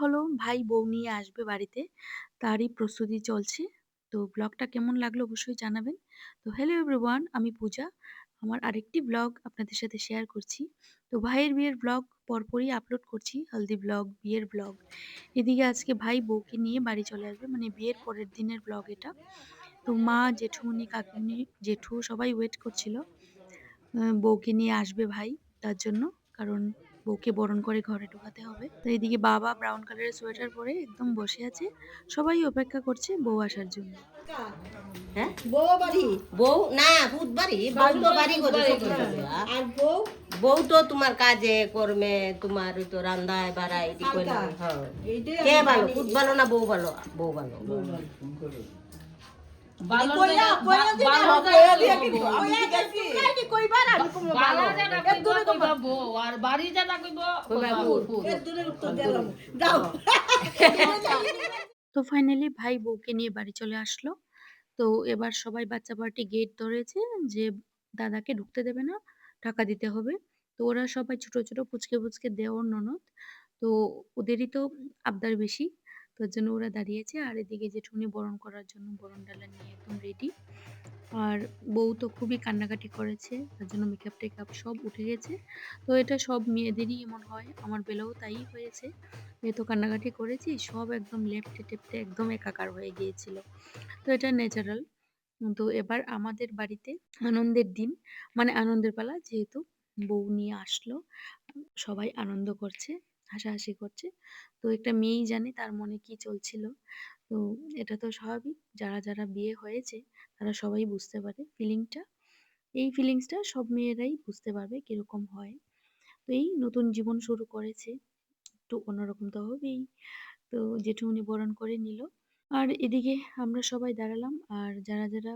হলো ভাই বউ নিয়ে আসবে বাড়িতে। তারই প্রস্তুতি চলছে। তো ব্লগটা কেমন লাগল অবশ্যই জানাবেন। তো হ্যালো এভরিওয়ান আমি পূজা। আমার আরেকটি ব্লগ আপনাদের সাথে শেয়ার করছি। তো ভাইয়ের বিয়ের ব্লগ পরপরই আপলোড করছি। হলদি ব্লগ, বিয়ের ব্লগ। এদিকে আজকে ভাই বউকে নিয়ে বাড়ি চলে আসবে। মানে বিয়ের পরের দিনের ব্লগ এটা। তো মা, জেঠুমনি, কাকিমুনি, জেঠু সবাই ওয়েট করছিল। বউকে নিয়ে আসবে ভাই তার জন্য। কারণ বউকে বরণ করে ঘরে ঢোকাতে হবে। তো এদিকে বাবা ব্রাউন কালারের সোয়েটার পরে একদম বসে আছে। সবাই অপেক্ষা করছে বউ আসার জন্য। হ্যাঁ বউ বাড়ি বউ না ভূত বাড়ি বউ তো বাড়ি করে শ্বশুর বাড়ি, আ? আর বউ বউ তো তোমার কাজে কর্মে তোমার তো রান্দায় বাড়ায়। হ্যাঁ কে ভালো। ভূত ভালো না বউ ভালো বউ ভালো তো কইবা ভূত, ভূত। এর দূরে উত্তর দিলাম দাও তো ফাইনালি ভাই বউকে নিয়ে বাড়ি চলে আসলো। তো এবার সবাই বাচ্চা পার্টি গেট ধরেছে যে দাদাকে ঢুকতে দেবে না, টাকা দিতে হবে। তো ওরা সবাই ছোট, ছোট পুচকে, পুচকে দেওর ননদ। তো ওদেরই তো আবদার বেশি। তো ওর জন্য ওরা দাঁড়িয়েছে। আর এদিকে জেঠুনি বরণ করার জন্য বরণ ডালা নিয়ে একদম রেডি। আর বউ তো খুবই কান্নাকাটি করেছে। তার জন্য মেকআপ টেকআপ সব উঠে গেছে। তো এটা সব মেয়েদেরই এমন হয়। আমার বেলাও তাই হয়েছে। এত কান্নাকাটি করেছি সব একদম লেপ্টে-টেপ্টে একদম একাকার হয়ে গিয়েছিল। তো এটা ন্যাচারাল। তো এবার আমাদের বাড়িতে আনন্দের দিন। মানে আনন্দের পালা যেহেতু বউ নিয়ে আসলো। সবাই আনন্দ করছে, হাসাহাসি করছে। তো একটা মেয়েই জানে তার মনে কি চলছিল। তো এটা তো স্বাভাবিক। যারা, যারা বিয়ে হয়েছে তারা সবাই বুঝতে পারে ফিলিংটা। এই ফিলিংসটা সব মেয়েরাই বুঝতে পারবে কীরকম হয়। তো এই নতুন জীবন শুরু করেছে। একটু অন্যরকম তো হবেই। তো জেঠুমনি বরণ করে নিল। আর এদিকে আমরা সবাই দাঁড়ালাম। আর যারা, যারা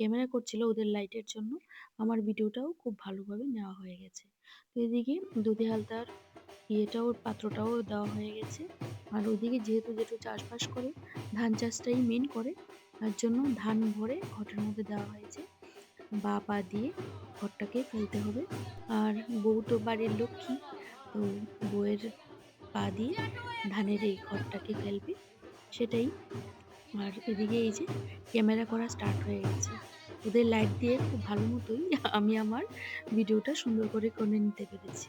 ক্যামেরা করছিল ওদের লাইটের জন্য আমার ভিডিওটাও খুব ভালোভাবে নেওয়া হয়ে গেছে। তো এদিকে দুধে হালতার ইয়েটাও পাত্রটাও দেওয়া হয়ে গেছে। আর ওদিকে যেহেতু জেঠু চাষবাস করে, ধান চাষটাই মেন করে। তার জন্য ধান ভরে ঘটের মধ্যে দেওয়া হয়েছে। বা পা দিয়ে ঘরটাকে ফেলতে হবে। আর বউ তো বাড়ির লক্ষ্মী। তো বউয়ের পা দিয়ে ধানের এই ঘরটাকে ফেলবে সেটাই। আর এদিকে এই যে ক্যামেরা করা স্টার্ট হয়ে গেছে। ওদের লাইট দিয়ে খুব ভালো মতোই আমি আমার ভিডিওটা সুন্দর করে করে নিতে পেরেছি।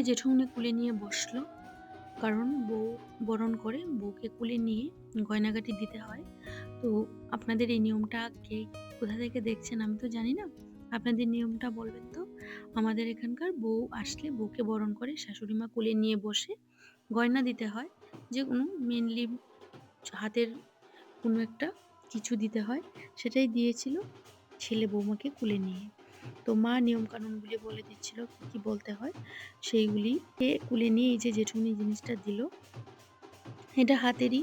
এদিকে জেঠুমনি কুলে নিয়ে বসল। কারণ বউ বরণ করে, বউকে কুলে নিয়ে গয়নাগাটি দিতে হয়। তো আপনাদের এই নিয়মটা কে কোথা থেকে দেখছেন আমি তো জানি না। আপনাদের নিয়মটা বলবেন তো? আমাদের এখানকার বউ আসলে বউকে বরণ করে শাশুড়িমা কুলে নিয়ে বসে গয়না দিতে হয়। যে কোনো মেনলি হাতের কোনো একটা কিছু দিতে হয়। সেটাই দিয়েছিল ছেলে বৌমাকে কুলে নিয়ে। তো মা নিয়মকানুনগুলি বলে দিচ্ছিল কি, বলতে হয় সেইগুলি কুলে নিয়ে এই যে জেঠুনি জিনিসটা দিল। এটা হাতেরই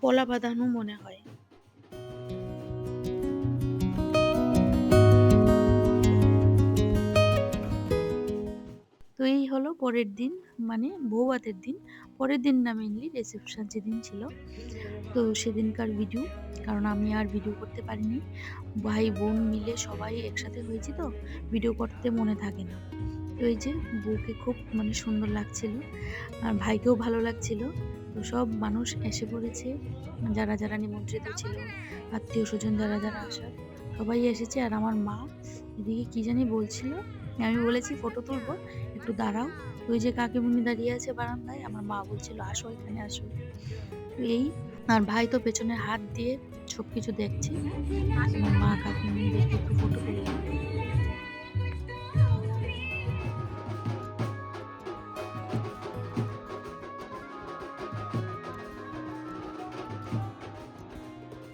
পলা বাঁধানো মনে হয় তো এই হলো পরের দিন মানে বৌভাতের দিন। পরের দিন না মেনলি রিসেপশন যেদিন ছিল। তো সেদিনকার ভিডিও কারণ আমি আর ভিডিও করতে পারিনি। ভাই, বোন মিলে সবাই একসাথে হয়েছি তো ভিডিও করতে মনে থাকে না। তো এই যে বউকে খুব মানে সুন্দর লাগছিল, আর ভাইকেও ভালো লাগছিল। তো সব মানুষ এসে পড়েছে, যারা যারা নিমন্ত্রিত ছিল, আত্মীয় স্বজন যারা যারা আসার, সবাই এসেছে। আর আমার মা, এদিকে কি জানি বলছিল আমি বলেছি ফটো তুলবো। একটু দাঁড়াও। ওই যে কাকিমুনি দাঁড়িয়ে আছে বারান্দায়, আমার মা বলছিল, আসো এখানে, আসো। এই, আর ভাই তো পেছনে হাত দিয়ে সব কিছু দেখছে। আমার মা কাকিমুনিদেরকে একটু ফটো তুললাম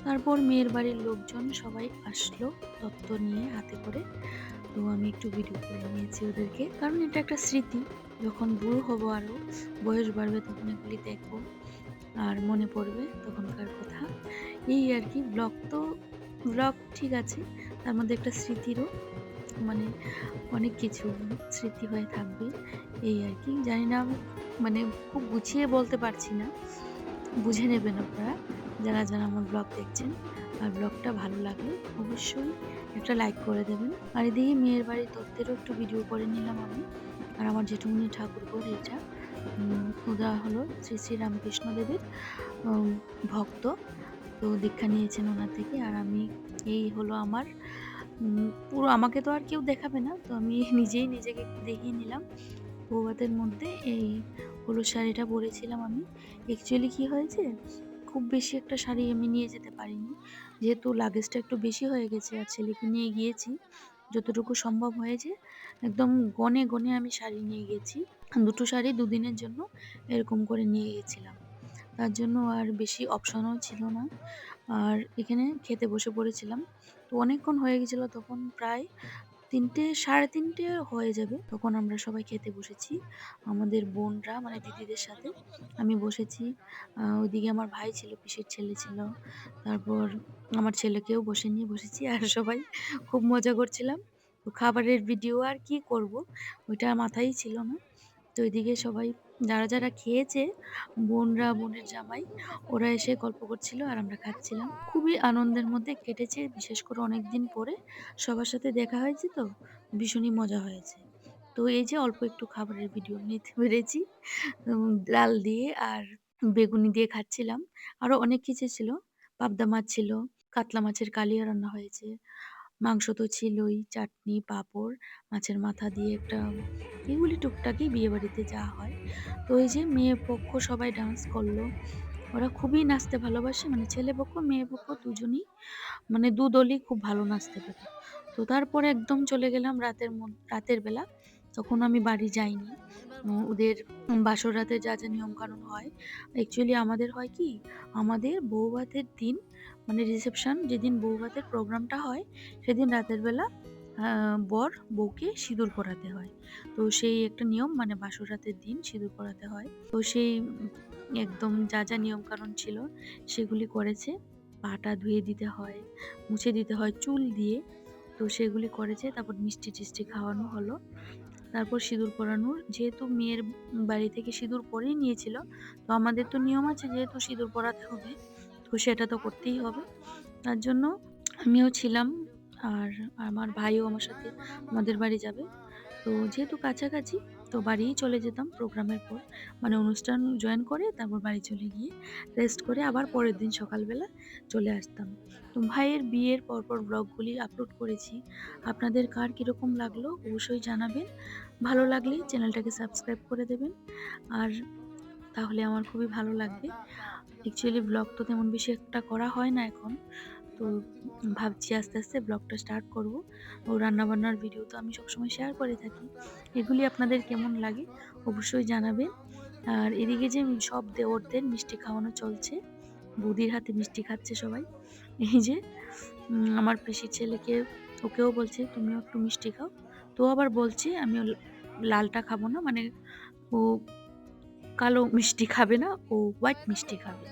তারপর মেয়ের বাড়ির লোকজন সবাই আসলো তত্ত্ব নিয়ে হাতে করে। তো আমি একটু ভিডিও করে নিয়েছি ওদেরকে। কারণ এটা একটা স্মৃতি। যখন বুড়ো হব আরও বয়স বাড়বে তখন এগুলি দেখব আর মনে পড়বে তখনকার কথা। এই আর কি ব্লগ তো ব্লগ ঠিক আছে, তার মধ্যে একটা স্মৃতিরও মানে অনেক কিছু স্মৃতি হয়ে থাকবে। এই আর কি, জানি না মানে খুব গুছিয়ে বলতে পারছি না। বুঝে নেবেন আপনারা, যারা যারা আমার ব্লগ দেখছেন। আর ব্লগটা ভালো লাগলে অবশ্যই একটা লাইক করে দেবেন। আর এদিকে মেয়ের বাড়ির তত্ত্বেরও একটু ভিডিও করে নিলাম আমি। আর আমার জেঠুমনি ঠাকুরঘর এটা ওরা হলো শ্রী শ্রী রামকৃষ্ণ দেবের ভক্ত। তো দীক্ষা নিয়েছেন ওনার থেকে। আর আমি, এই হলো আমার পুরো আমাকে তো আর কেউ দেখাবে না। তো আমি নিজেই নিজেকে দেখিয়ে নিলাম। বৌভাতের মধ্যে এই হলুদ শাড়িটা পরেছিলাম আমি। অ্যাকচুয়ালি কি হয়েছে? খুব বেশি একটা শাড়ি আমি নিয়ে যেতে পারিনি। যেহেতু লাগেজটা একটু বেশি হয়ে গেছে আর ছেলেকে নিয়ে গিয়েছি, যতটুকু সম্ভব হয়েছে, একদম গনে গনে আমি শাড়ি নিয়ে গেছি। দুটো শাড়ি দুদিনের জন্য এরকম করে নিয়ে গেছিলাম। তার জন্য আর বেশি অপশনও ছিল না। আর এখানে খেতে বসে পড়েছিলাম। তো অনেকক্ষণ হয়ে গেছিল তখন প্রায়। তিনটে, সাড়ে তিনটে হয়ে যাবে। তখন আমরা সবাই খেতে বসেছি। আমাদের বোনরা মানে দিদিদের সাথে আমি বসেছি। ওইদিকে আমার ভাই ছিল, পিসির ছেলে ছিল। তারপর আমার ছেলেকেও বসে নিয়ে বসেছি আর সবাই খুব মজা করছিলাম। তো খাবারের ভিডিও আর কি করব? ওইটা মাথায় ছিল না। তো ওইদিকে সবাই যারা যারা খেয়েছে, বোনরা, বোনের জামাই, ওরা এসে গল্প করছিল আর আমরা খাচ্ছিলাম। খুবই আনন্দের মধ্যে কেটেছে, বিশেষ করে অনেক দিন পরে। সবার সাথে দেখা হয়েছে তো, ভীষণই মজা হয়েছে। তো এই যে অল্প একটু খাবারের ভিডিও নিতে পেরেছি। ডাল দিয়ে আর বেগুনি দিয়ে খাচ্ছিলাম। আরও অনেক কিছু ছিল। পাবদা মাছ ছিল, কাতলা মাছের কালিয়া রান্না হয়েছে। মাংস তো ছিলই, চাটনি, পাঁপড়, মাছের মাথা দিয়ে একটা এগুলি টুকটাকই বিয়ে বাড়িতে যা হয়। তো এই যে মেয়ে পক্ষ সবাই ডান্স করল। ওরা খুবই নাচতে ভালোবাসে মানে ছেলে পক্ষ, মেয়ে পক্ষ দুজনই মানে দু দলই খুব ভালো নাচতে পারে তো তারপরে একদম চলে গেলাম রাতের রাতের বেলা। তখন আমি বাড়ি যাইনি। ওদের বাসর রাতে যা যা নিয়ম কানুন হয় অ্যাকচুয়ালি আমাদের হয় কি, আমাদের বৌভাতের দিন মানে রিসেপশন যেদিন বৌভাতের প্রোগ্রামটা হয়, সেদিন রাতের বেলা বর বউকে সিঁদুর পরাতে হয়। তো সেই একটা নিয়ম মানে বাসর রাতের দিন সিঁদুর পরাতে হয়। তো সেই একদম যা যা নিয়ম কানুন ছিল, সেগুলি করেছে। পাটা ধুয়ে দিতে হয়, মুছে দিতে হয়, চুল দিয়ে। তো সেগুলি করেছে, তারপর মিষ্টি টিষ্টি খাওয়ানো হলো। তারপর সিঁদুর পরানোর, যেহেতু মেয়ের বাড়ি থেকে সিঁদুর পরেই নিয়েছিল, তো আমাদের তো নিয়ম আছে, যেহেতু সিঁদুর পরাতে হবে তো সেটা তো করতেই হবে। তার জন্য আমিও ছিলাম আর আমার ভাইও আমার সাথে আমাদের বাড়ি যাবে। তো যেহেতু কাছাকাছি, তো বাড়িই চলে যেতাম প্রোগ্রামের পর। মানে অনুষ্ঠান জয়েন করে তারপর বাড়ি চলে গিয়ে রেস্ট করে আবার পরের দিন সকালবেলা চলে আসতাম। তো ভাইয়ের বিয়ের পরপর ব্লগগুলি আপলোড করেছি। আপনাদের কার কীরকম লাগল অবশ্যই জানাবেন। ভালো লাগলে চ্যানেলটাকে সাবস্ক্রাইব করে দেবেন। আর তাহলে আমার খুবই ভালো লাগবে। অ্যাকচুয়ালি ব্লগ তো তেমন বেশি একটা করা হয় না এখন। তো ভাবছি আস্তে আস্তে ব্লগটা স্টার্ট করব। ও রান্নাবান্নার ভিডিও তো আমি সবসময় শেয়ার করে থাকি। এগুলি আপনাদের কেমন লাগে অবশ্যই জানাবেন। আর এদিকে যে সব দেওরদের মিষ্টি খাওয়ানো চলছে, বৌদির হাতে মিষ্টি খাচ্ছে সবাই। এই যে আমার পিসির ছেলেকে ওকেও বলছে, তুমিও একটু মিষ্টি খাও। তো আবার বলছে আমি লালটা খাব না। মানে ও কালো মিষ্টি খাবে না, ও হোয়াইট মিষ্টি খাবে।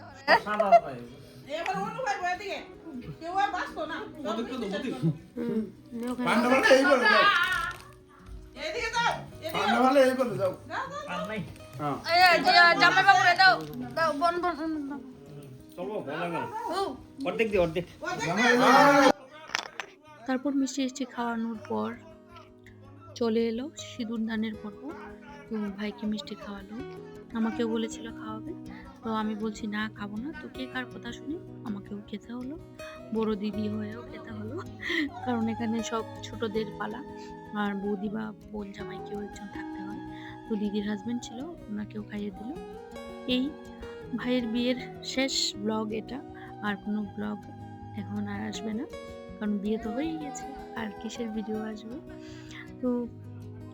তারপর মিষ্টি মিষ্টি খাওয়ানোর পর চলে এলো সিঁদুর দানের পর্ব ভাইকে মিষ্টি খাওয়ালো। আমাকেও বলেছিল খাওয়াবে। তো আমি বলছি, না, খাব না। তো কে কার কথা শুনে? আমাকেও খেতে হলো। বড় দিদি হয়েও খেতে হলো। কারণ এখানে সব ছোটদের পালা। আর বৌদি বা বোন জামাই কেউ একজন থাকতে হয়। তো দিদির হাজব্যান্ড ছিল, ওনাকেও খাইয়ে দিল। এই ভাইয়ের বিয়ের শেষ ব্লগ এটা। আর কোনো ব্লগ এখন আর আসবে না। কারণ বিয়ে তো হয়েই গেছে। আর কিসের ভিডিও আসবে? তো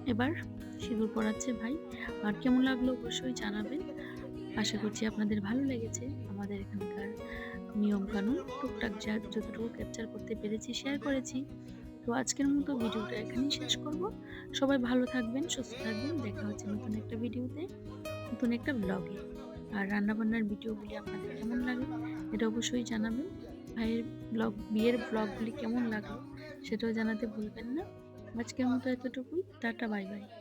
এবার সিঁদুর পড়াচ্ছে ভাই। আর কেমন লাগল অবশ্যই জানাবেন। আশা করছি আপনাদের ভালো লেগেছে আমাদের এখানকার নিয়ম কানুন, টুকটাক যা যতটুকু ক্যাপচার করতে পেরেছি শেয়ার করেছি। তো আজকের মতো ভিডিওটা এখানেই শেষ করব। সবাই ভালো থাকবেন, সুস্থ থাকবেন। দেখা হচ্ছে নতুন একটা ভিডিওতে, নতুন একটা ব্লগে আর রান্নাবান্নার ভিডিওগুলি আপনাদের কেমন লাগে এটা অবশ্যই জানাবেন। ভাইয়ের ব্লগ বিয়ের ব্লগগুলি কেমন লাগল সেটাও জানাতে ভুলবেন না। আজকের মতো এতটুকুই। Tata, bye bye.